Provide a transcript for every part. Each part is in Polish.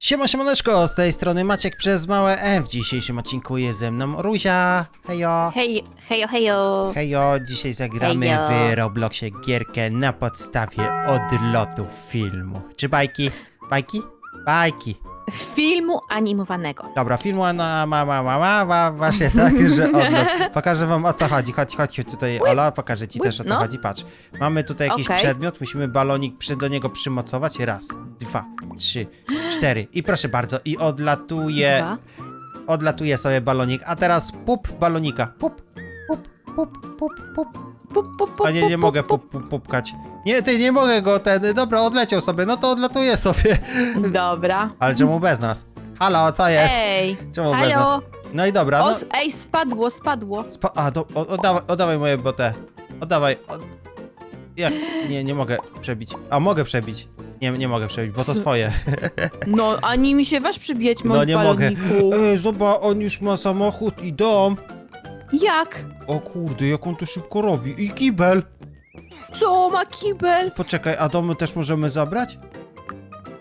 Siema, siemaneczko, z tej strony Maciek przez małe M. W dzisiejszym odcinku jest ze mną Ruzia. Hejo. Hej, hejo, hejo. Hejo, dzisiaj zagramy Hejo. w Robloxie gierkę na podstawie odlotu filmu. Czy bajki? Bajki? Bajki. Filmu animowanego. Dobra, filmu na ma, ma, ma, ma, ma właśnie tak, że odlot. Pokażę wam o co chodzi. Chodź, chodź tutaj, Ola, pokażę ci też o co no. chodzi. Patrz, mamy tutaj jakiś Okej. przedmiot, musimy balonik przy, do niego przymocować. Raz, dwa, trzy, cztery. I proszę bardzo, i odlatuje, Dwa. odlatuje sobie balonik. A teraz pup balonika. Pup, pup, pup, pup, pup. Pup, pup, pup, A nie, nie pup, mogę pup. pup, pup, pupkać. Nie, ty, nie mogę go ten, dobra, odleciał sobie, no to odlatuje sobie. Dobra. Ale czemu bez nas? Halo, co jest? Ej, Czemu bez nas? halo. No i dobra, no. O, ej, spadło, spadło. Spa a, do, o, oddawaj, oddawaj moje botę. Oddawaj. Od... Jak? Nie, nie mogę przebić. A mogę przebić. Nie, nie mogę przebić, bo to Co? swoje. No, ani mi się waż przybijać, No mój nie mogę. Ej, zobacz, on już ma samochód i dom. Jak? O kurde, jak on to szybko robi. I kibel. Co, ma kibel? Poczekaj, a domy też możemy zabrać?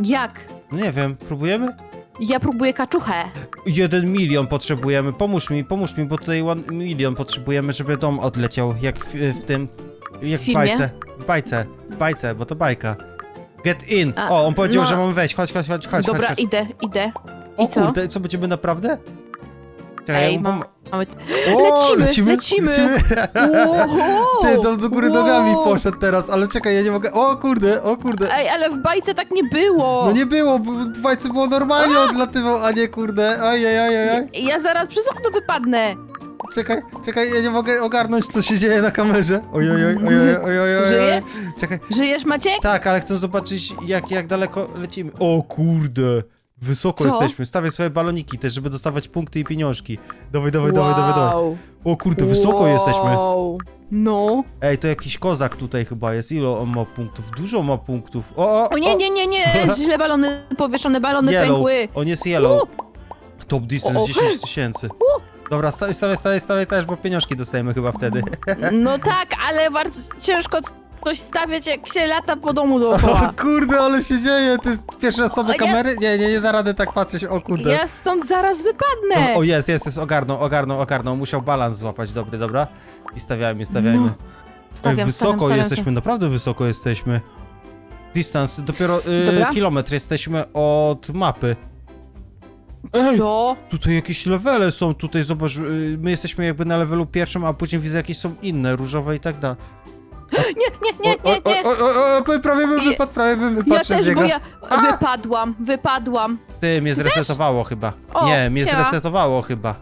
Jak? No nie wiem, próbujemy? Ja próbuję kaczuchę. Jeden milion potrzebujemy. Pomóż mi, pomóż mi, bo tutaj one milion potrzebujemy, żeby dom odleciał, jak w, w tym, jak w, filmie? bajce. W bajce, w bajce, bo to bajka. Get in. A, o, on powiedział, no. że mamy wejść. Chodź, chodź, chodź, chodź. Dobra, chodź, chodź. idę, idę. O i co? kurde, co będziemy naprawdę? Czekaj, Ej, ja mu mam- pom- Mamy... O, lecimy, lecimy. Wow. Ty, dom do góry nogami Wow. poszedł teraz, ale czekaj, ja nie mogę. O kurde, o kurde. Ej, ale w bajce tak nie było. No nie było, w bajce było normalnie odlatywał, a nie kurde. Ojej, ojej, ojej. Ja zaraz przez okno wypadnę. Czekaj, czekaj, ja nie mogę ogarnąć, co się dzieje na kamerze. Ojoj, ojoj, ojoj, ojoj, ojoj. Żyje? Czekaj. Żyjesz, Maciek? Tak, ale chcę zobaczyć, jak, jak daleko lecimy. O kurde, wysoko Co? jesteśmy. Stawię swoje baloniki też, żeby dostawać punkty i pieniążki. Dawaj, dawaj, dawaj, dawaj, dawaj. Wow. O kurde, wysoko jesteśmy. Wow. No. Ej, to jakiś kozak tutaj chyba jest. Ile on ma punktów? Dużo ma punktów. O, o, O nie, nie, nie, nie, źle balony, powieszone balony Yellow. pękły. On jest yellow. Top distance O, o. 10 tysięcy. Dobra, stawiaj, stawiaj, stawiaj, stawiaj też, bo pieniążki dostajemy chyba wtedy. No tak, ale bardzo ciężko coś stawiać, jak się lata po domu O dookoła. kurde, ale się dzieje. To jest pierwsze osoby O, ja- kamery? Nie, nie, nie da rady tak patrzeć. O kurde. Ja stąd zaraz wypadnę. O, o jest, jest, jest, ogarnął, ogarnął, ogarnął. Musiał balans złapać, dobry, dobra. I stawiajmy, stawiajmy. No. Stawiam, wysoko stawiam, stawiam jesteśmy, naprawdę wysoko jesteśmy. Distance, dopiero y, Dobra. kilometr jesteśmy od mapy. Ej, Co? tutaj jakieś levele są, tutaj zobacz, y, my jesteśmy jakby na levelu pierwszym, a później widzę jakieś są inne, różowe i tak dalej. Nie, nie, nie, nie, nie. O, o, o, o, prawie bym wypadł, prawie bym wypadł Ja przez też, niego. bo ja A! wypadłam, wypadłam. Ty, mnie zresetowało chyba. O, nie, mnie siema. zresetowało chyba.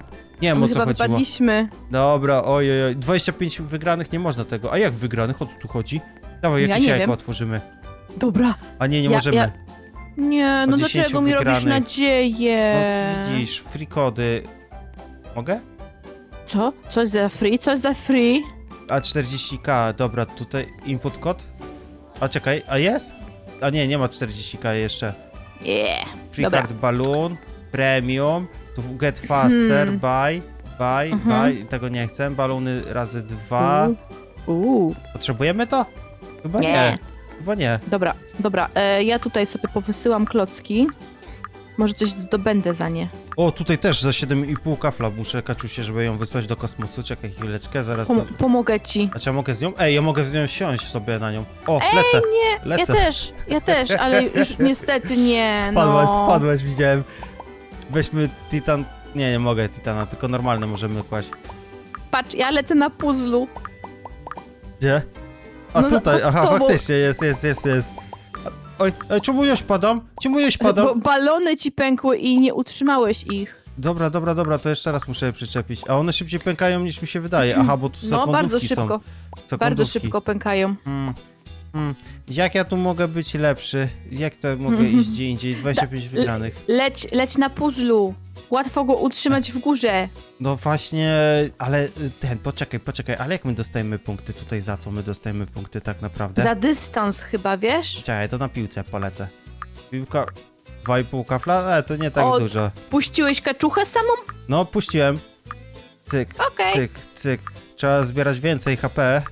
Nie wiem My o co chyba chodziło. wypadliśmy. Dobra, ojej, oj. 25 wygranych nie można tego. A jak wygranych? O co tu chodzi? Dawaj, Ja jakieś nie jajko wiem. otworzymy. Dobra. A nie, nie Ja- możemy. ja- Nie, no 10 dlaczego mi robisz wygranych. nadzieję? No widzisz, free kody. Mogę? Co? Coś za free? Coś za free? A 40k, dobra, tutaj input kod. A czekaj, a jest? A nie, nie ma 40k jeszcze. Yeah. Free Dobra. card balloon, premium, tu get faster, Hmm. buy, buy, Mhm. buy, tego nie chcę, balony razy dwa. Uuu. Potrzebujemy to? Chyba nie. Nie. Chyba nie. Dobra, dobra. E, ja tutaj sobie powysyłam klocki. Może coś zdobędę za nie. O, tutaj też za 7,5 kafla muszę kaczusie, żeby ją wysłać do kosmosu. Czekaj chwileczkę, zaraz... Pom pomogę ci. A czy ja mogę z nią? Ej, ja mogę z nią siąść sobie na nią. O, Ej, lecę. nie, Lecę. ja też, ja też, ale już niestety nie, Spadłaś, no. spadłaś, widziałem. Weźmy Titan... Nie, nie mogę Titana, tylko normalne możemy kłaść. Patrz, ja lecę na puzzlu. Gdzie? A No, no, tutaj, pod aha, tobą. faktycznie, jest, jest, jest, jest. Oj, oj, czemu ja spadam? Czemu ja Bo spadam? balony ci pękły i nie utrzymałeś ich. Dobra, dobra, dobra, to jeszcze raz muszę je przyczepić. A one szybciej pękają niż mi się wydaje. Aha, bo tu No, sekundówki bardzo są. szybko, bardzo Sekundówki. szybko pękają. Hmm. Hmm. Jak ja tu mogę być lepszy? Jak to mogę iść gdzie indziej? 25 wygranych. Leć, leć na puzzlu. Łatwo go utrzymać w górze. No właśnie, ale y, ten, poczekaj, poczekaj, ale jak my dostajemy punkty tutaj? Za co my dostajemy punkty tak naprawdę? Za dystans chyba, wiesz? Czekaj, to na piłce polecę. Piłka... 2,5 kafla? E, to nie tak O, dużo. Puściłeś kaczuchę samą? No, puściłem. Cyk, Okej. cyk, cyk. Trzeba zbierać więcej HP.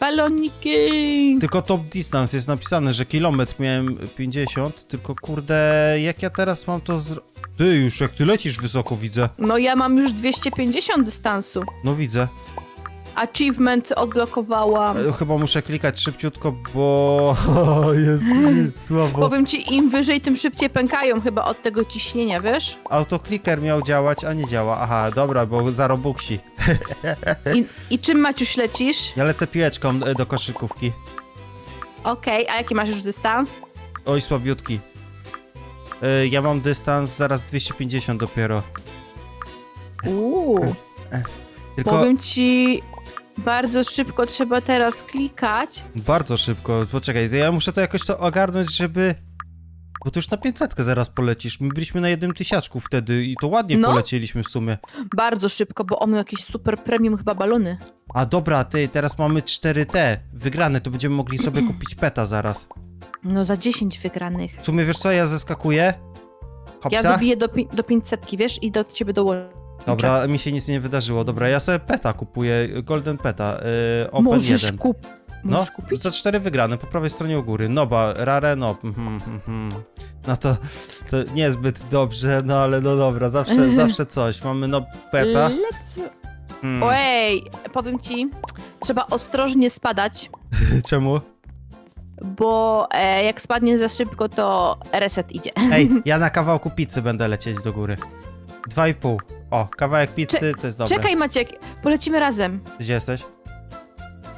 Baloniki! Tylko top distance jest napisane, że kilometr miałem 50, tylko kurde, jak ja teraz mam to zro... Ty już, jak ty lecisz wysoko, widzę. No ja mam już 250 dystansu. No widzę. Achievement odblokowałam. E, Chyba muszę klikać szybciutko, bo jest słabo. Powiem ci, im wyżej, tym szybciej pękają chyba od tego ciśnienia, wiesz? Autokliker miał działać, a nie działa. Aha, dobra, bo za robuxi. I, i czym Maciuś lecisz? Ja lecę piłeczką e, do koszykówki. Okej, a jaki masz już dystans? Oj, słabiutki. E, Ja mam dystans zaraz 250 dopiero. Uuu. Tylko Powiem ci, bardzo szybko trzeba teraz klikać. bardzo szybko. Poczekaj, to ja muszę to jakoś to ogarnąć, żeby... Bo to już na 500 zaraz polecisz. My byliśmy na jednym tysiaczku wtedy i to ładnie No. polecieliśmy w sumie. Bardzo szybko, bo on miał jakieś super premium chyba balony. A dobra, ty, teraz mamy 4T wygrane, to będziemy mogli sobie kupić peta zaraz. No za 10 wygranych. W sumie wiesz co, ja zeskakuję. Ja Hopsa. dobiję do, pi- do 500, wiesz, i do ciebie dołączę. Dobra, mi się nic nie wydarzyło. Dobra, ja sobie peta kupuję, golden peta, yy, open Możesz 1. kup... No, Możesz kupić? za cztery wygrane, po prawej stronie u góry. Noba, rare, no. mhm, mhm. No to, to niezbyt dobrze, no ale no dobra, zawsze, zawsze coś. Mamy no peta. Let's... Hmm. Ojej, powiem ci, trzeba ostrożnie spadać, Czemu? bo e, jak spadnie za szybko, to reset idzie. Ej, ja na kawałku pizzy będę lecieć do góry. Dwa i pół. O, kawałek pizzy to jest dobre. Czekaj Maciek, polecimy razem. Gdzie jesteś?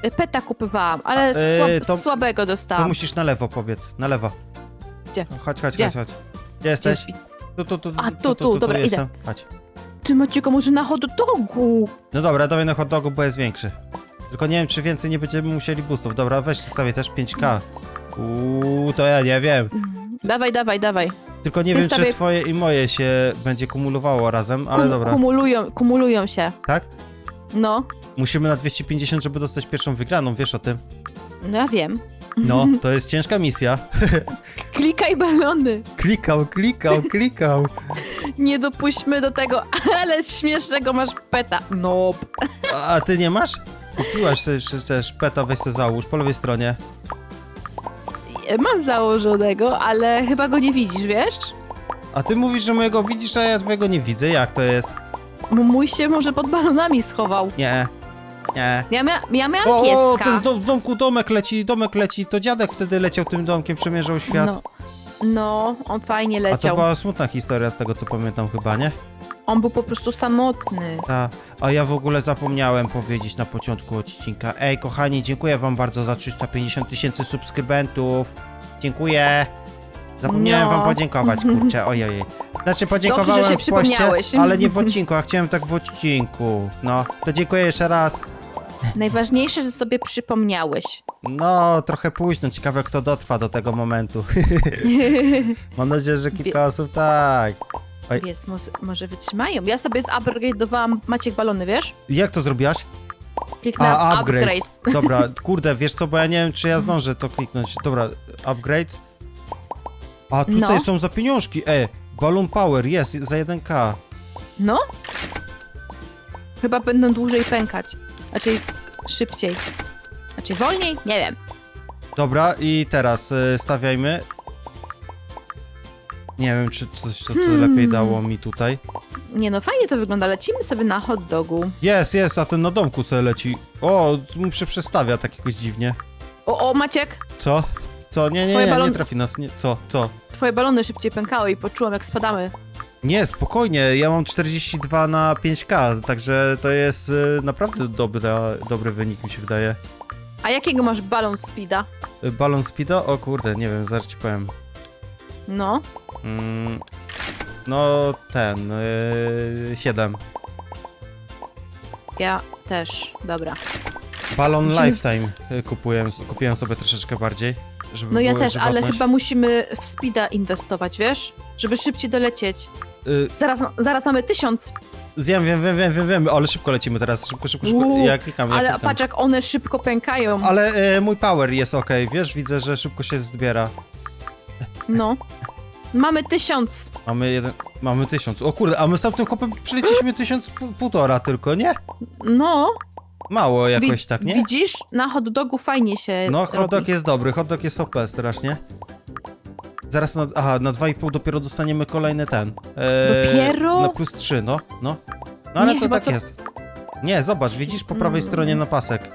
E, Peta kupowałam, ale A, słab, to- słabego To dostałam. musisz na lewo powiedz, na lewo. Gdzie? Chodź, chodź, Gdzie? chodź, chodź. Gdzie Gdzie jesteś? jest- Tu, tu, tu, A, tu, tu, dobra, jestem. idę. Chodź. Ty Maciek, może na hot dogu? No dobra, dawaj na hot dogu, bo jest większy. Tylko nie wiem, czy więcej nie będziemy musieli boostów. Dobra, weź sobie też 5k. Uuu, to ja nie wiem. Dawaj, dawaj, dawaj. Tylko nie Ty wiem, czy twoje i moje się będzie kumulowało razem, ale Kum- dobra. Kumulują, kumulują się. Tak? No, Musimy na 250, żeby dostać pierwszą wygraną, wiesz o tym? no ja wiem. No, to jest ciężka misja. Klikaj balony. Klikał, klikał, klikał. Nie dopuśćmy do tego, ale śmiesznego masz peta. No. A, ty nie masz? Kupiłaś też, też peta, weź se załóż, po lewej stronie. Mam założonego, ale chyba go nie widzisz, wiesz? A ty mówisz, że mojego widzisz, a ja twojego nie widzę. Jak to jest? M- Mój się może pod balonami schował. Nie. Nie. Ja, mia ja miałam O, o, pieska. to jest do, w domku domek leci, domek leci. To dziadek wtedy leciał tym domkiem, przemierzał świat. No, no, on fajnie A to leciał. była smutna historia z tego, co pamiętam chyba, nie? On był po prostu samotny. Ta. A ja w ogóle zapomniałem powiedzieć na początku odcinka. Ej, kochani, dziękuję wam bardzo za 350 tysięcy subskrybentów. Dziękuję. Zapomniałem No. wam podziękować, kurczę, ojej. Znaczy podziękowałem się w poście, przypomniałeś. ale nie w odcinku, a chciałem tak w odcinku. No, to dziękuję jeszcze raz. Najważniejsze, że sobie przypomniałeś. No, trochę późno, ciekawe kto dotrwa do tego momentu. Mam nadzieję, że kilka osób tak. Jest, może, może wytrzymają. Ja sobie zupgrade'owałam Maciek balony, wiesz? Jak to zrobiłaś? Kliknęłam A, upgrade. upgrade. Dobra, kurde, wiesz co, bo ja nie wiem, czy ja zdążę to kliknąć. Dobra, upgrades. A tutaj No. są za pieniążki. E, Balloon Power jest za 1k. No? Chyba będą dłużej pękać. Znaczy szybciej. Znaczy wolniej? Nie wiem. Dobra, i teraz y, stawiajmy. Nie wiem, czy coś co to Hmm. lepiej dało mi tutaj. Nie no, fajnie to wygląda. Lecimy sobie na hot dogu. Jest, jest, a ten na domku sobie leci. O, mu się przestawia tak jakoś dziwnie. O, o, Maciek! Co? Co? Nie, nie, Twoje nie, nie balon- trafi nas. Nie, co? Co? Twoje balony szybciej pękały i poczułam jak spadamy. Nie, spokojnie, ja mam 42 na 5k, także to jest y, naprawdę dobra, dobry wynik, mi się wydaje. A jakiego masz balon speeda? Y, Balon speeda? O kurde, nie wiem, zaraz ci powiem. No. Mm, no, ten, y, 7. Ja też. Dobra. Balon Musimy- Lifetime y, kupiłem, kupiłem sobie troszeczkę bardziej, żeby No ja też, ale żywotność. chyba musimy w speeda inwestować, wiesz? Żeby szybciej dolecieć. Y, Zaraz, zaraz mamy tysiąc. wiem, wiem, wiem, wiem, wiem, wiem, ale szybko lecimy teraz, szybko, szybko, szybko, Uuu, ja klikam, ja Ale klikam. patrz jak one szybko pękają. Ale y, mój power jest ok, wiesz, widzę, że szybko się zbiera. No. Mamy tysiąc. Mamy jeden, mamy tysiąc. O kurde, a my z tamtym chłopem przylecieliśmy tysiąc, pół- półtora tylko, nie? No. Mało jakoś Wi- tak, nie? Widzisz? Na hot dogu fajnie się No, hot robi. dog jest dobry, hot dog jest OP strasznie. Zaraz na, aha, na 2,5 dopiero dostaniemy kolejny ten. E, Dopiero? Na plus 3, no, no. No ale Nie, to chyba tak to- jest. Nie, zobacz, widzisz po prawej Mm. stronie na pasek.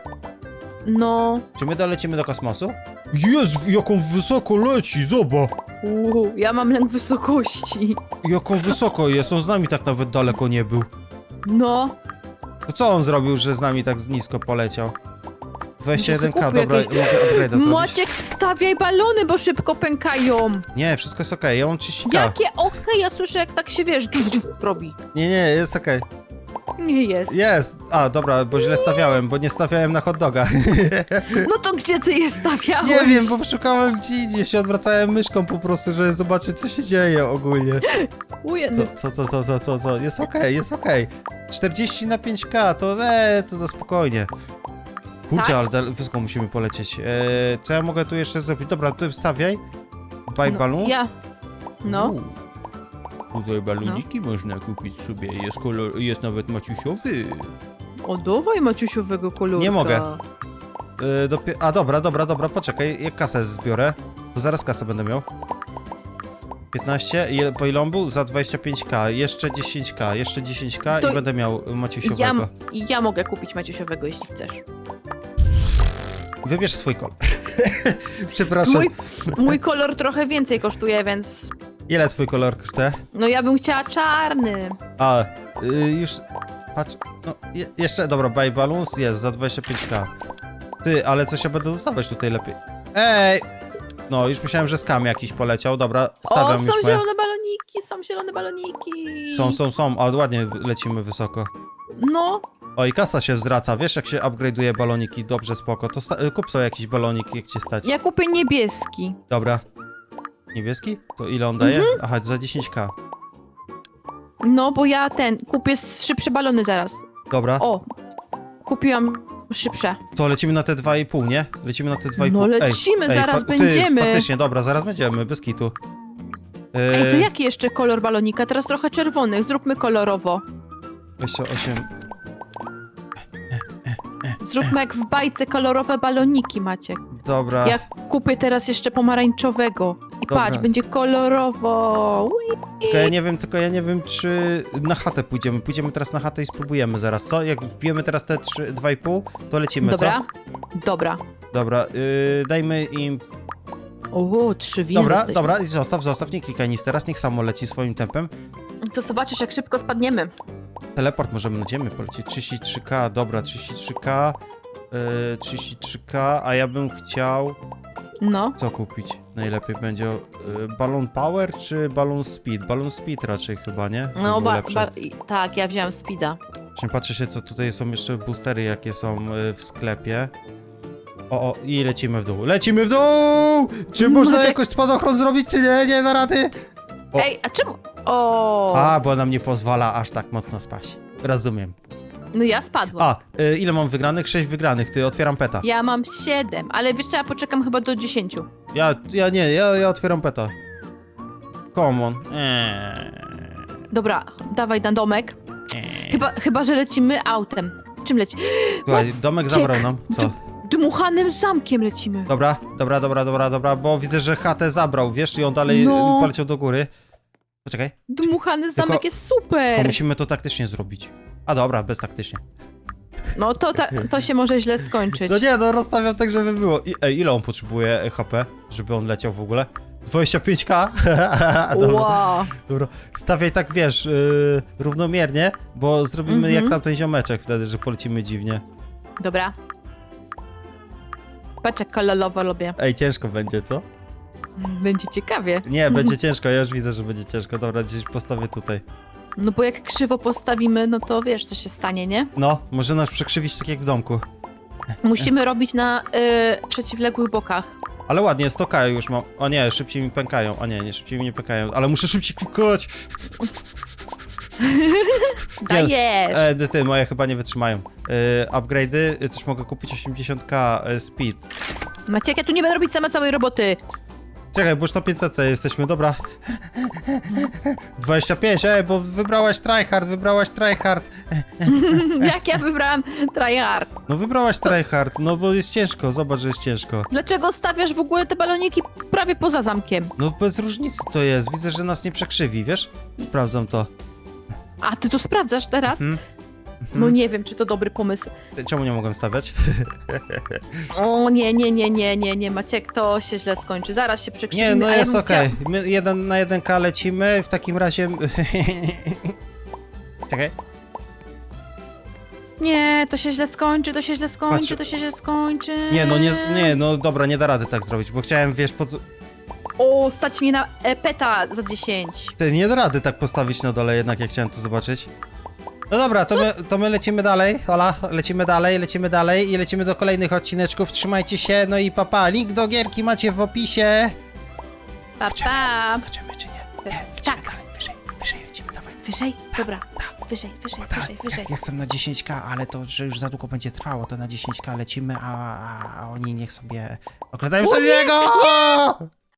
No, Czy my dolecimy do kosmosu? Jest, jaką wysoko leci, zobacz! Uuu, ja mam lęk wysokości. Jaką wysoko jest, on z nami tak nawet daleko nie był. No, To co on zrobił, że z nami tak z nisko poleciał? 21k, Kupił dobra, jakieś- mogę upgrade'a zrobić. Maciek, stawiaj balony, bo szybko pękają. Nie, wszystko jest okej, ja mam 30k. Jakie okej, ja słyszę jak tak się, wiesz, robi. Nie, nie, jest okej. Nie jest. Jest! A, dobra, bo źle stawiałem, bo nie stawiałem na hot doga. No to gdzie ty je stawiałeś? nie wiem, bo szukałem gdzie indziej, się odwracałem myszką po prostu, żeby zobaczyć, co się dzieje ogólnie. Ujedy. Co, co, co, co, co, co, co? Jest okej, jest okej. 40 na 5k, to e, to na spokojnie. Kurczę, Tak? ale dal- wysoko musimy polecieć. E, co ja mogę tu jeszcze zrobić? Dobra, tu wstawiaj. Buy No, balloons. Ja. No. Uuu. Tutaj baloniki można kupić sobie, jest kolor, jest nawet maciusiowy. O, dawaj Maciusiowego koloru. Nie mogę. Yy, dopie- A dobra, dobra, dobra, poczekaj, jak kasę zbiorę, bo zaraz kasę będę miał. 15, ile, po ile on był? Za 25k, jeszcze 10k, jeszcze 10k To i będę miał Maciusiowego. Ja, ja mogę kupić Maciusiowego, jeśli chcesz. Wybierz swój kolor. Przepraszam, Mój, mój kolor trochę więcej kosztuje, więc... ile twój kolor kosztuje? No ja bym chciała czarny. A, y, już, patrz, no, je, jeszcze, dobra, buy balloons jest za 25k. Ty, ale coś ja będę dostawać tutaj lepiej. Ej! No, już myślałem, że skam jakiś poleciał, dobra, stawiam O, już są moje. zielone baloniki, są zielone baloniki. Są, są, są, ale ładnie lecimy wysoko. No, O, i kasa się zwraca, wiesz jak się upgrade'uje baloniki, dobrze, spoko. To y, kup sobie jakiś balonik, jak cię stać. ja kupię niebieski. Dobra. Niebieski? To ile on daje? Mhm. Aha, za 10k. No, bo ja ten, kupię szybsze balony zaraz. Dobra. O, kupiłam szybsze. Co, lecimy na te 2,5, nie? Lecimy na te 2,5. No lecimy, zaraz fa- będziemy. Ty, faktycznie, dobra, zaraz będziemy, bez kitu. Ej, to Yy, jaki jeszcze kolor balonika? Teraz trochę czerwonych, zróbmy kolorowo. 28. Zróbmy jak w bajce kolorowe baloniki, Maciek. Dobra. Ja kupię teraz jeszcze pomarańczowego. I Dobra. patrz, będzie kolorowo. Ui. Tylko ja nie wiem, tylko ja nie wiem, czy na chatę pójdziemy. Pójdziemy teraz na chatę i spróbujemy zaraz, co? Jak wbijemy teraz te 3, 2,5, to lecimy, Dobra, co? dobra. Dobra, yy, dajmy im O, trzy winy. Dobra, dostaliśmy. dobra, i zostaw, zostaw, nie klikaj nic teraz, niech samo leci swoim tempem. To zobaczysz, jak szybko spadniemy. Teleport możemy na ziemię polecieć, 33k, dobra, 33k, yy, 33k, a ja bym chciał, No. co kupić? Najlepiej będzie, yy, Balloon Power czy Balloon Speed? Balloon Speed raczej chyba, nie? By No, było ba, lepsze. ba, i- tak, ja wziąłem speeda. Właśnie patrzę się, co tutaj są jeszcze boostery, jakie są yy, w sklepie. O, o, i lecimy w dół. Lecimy w dół! Czy można Maciek- jakoś spadochron zrobić, czy nie? Nie, na rady! O. Ej, a czemu? O, A, bo nam nie pozwala aż tak mocno spać. Rozumiem. No ja spadłam. A, y, ile mam wygranych? 6 wygranych, ty, otwieram peta. Ja mam siedem, ale wiesz co, ja poczekam chyba do dziesięciu. Ja, ja nie, ja, ja otwieram peta. Come on. Eee, Dobra, dawaj na domek. eee. Chyba, chyba że lecimy autem. Czym leci? Słuchaj, domek Maciek, zabrał nam. Co? Dmuchanym zamkiem lecimy. Dobra, dobra, dobra, dobra, dobra, bo widzę, że chatę zabrał, wiesz, i on dalej No. y, poleciał do góry. Poczekaj, Dmuchany zamek Tylko- jest to super. musimy to taktycznie zrobić. A dobra, bez taktycznie. No to, ta, to się może źle skończyć. No nie, no rozstawiam tak, żeby było. I, ej, ile on potrzebuje e, HP, żeby on leciał w ogóle? 25k? dobra. Wow. Dobra, stawiaj tak, wiesz, yy, równomiernie, bo zrobimy Mhm. jak tamten ziomeczek wtedy, że polecimy dziwnie. Dobra. Patrz jak kolorowo lubię. Ej, ciężko będzie, co? Będzie ciekawie. Nie, będzie ciężko, ja już widzę, że będzie ciężko. Dobra, gdzieś postawię tutaj. No bo jak krzywo postawimy, no to wiesz co się stanie, nie? No, może nas przekrzywić tak jak w domku. Musimy robić na y, przeciwległych bokach. Ale ładnie, 100k już mam. O nie, szybciej mi pękają. O nie, nie, szybciej mi nie pękają. Ale muszę szybciej klikać. Dajesz! E, ty, moje chyba nie wytrzymają. E, upgrade'y, e, też mogę kupić 80k e, speed. Maciek, ja tu nie będę robić sama całej roboty. Czekaj, bo już na 500 jesteśmy, dobra. 25, ej, bo wybrałaś tryhard, wybrałaś tryhard. Jak ja wybrałam tryhard? No wybrałaś tryhard, no bo jest ciężko, zobacz, że jest ciężko. Dlaczego stawiasz w ogóle te baloniki prawie poza zamkiem? No bez różnicy to jest, widzę, że nas nie przekrzywi, wiesz? Sprawdzam to. A, ty to sprawdzasz teraz? Mhm. No nie wiem, czy to dobry pomysł. Czemu nie mogłem stawiać? O nie, nie, nie, nie, nie, nie, Maciek, to się źle skończy. Zaraz się przekrzyczymy. Nie, no a ja jest bym okej. chciała- My jeden na 1K lecimy, w takim razie... Czekaj. Nie, to się źle skończy, to się źle skończy, Patrz. to się źle skończy. Nie, no nie, nie, no dobra, nie da rady tak zrobić, bo chciałem, wiesz, pod... O, stać mnie na e, peta za 10. Ty, nie da rady tak postawić na dole jednak, jak chciałem to zobaczyć. No dobra, to my, to my lecimy dalej, Ola, lecimy dalej, lecimy dalej i lecimy do kolejnych odcineczków, trzymajcie się, no i papa, link do gierki macie w opisie. Pa, pa. Skoczymy czy nie? Tak. dalej, wyżej, wyżej lecimy, dawaj. Wyżej? Dobra. Wyżej, wyżej, wyżej, wyżej. Ja chcę na 10k, ale to, że już za długo będzie trwało, to na 10k lecimy, a, a, a oni niech sobie oglądają O co nie, niego!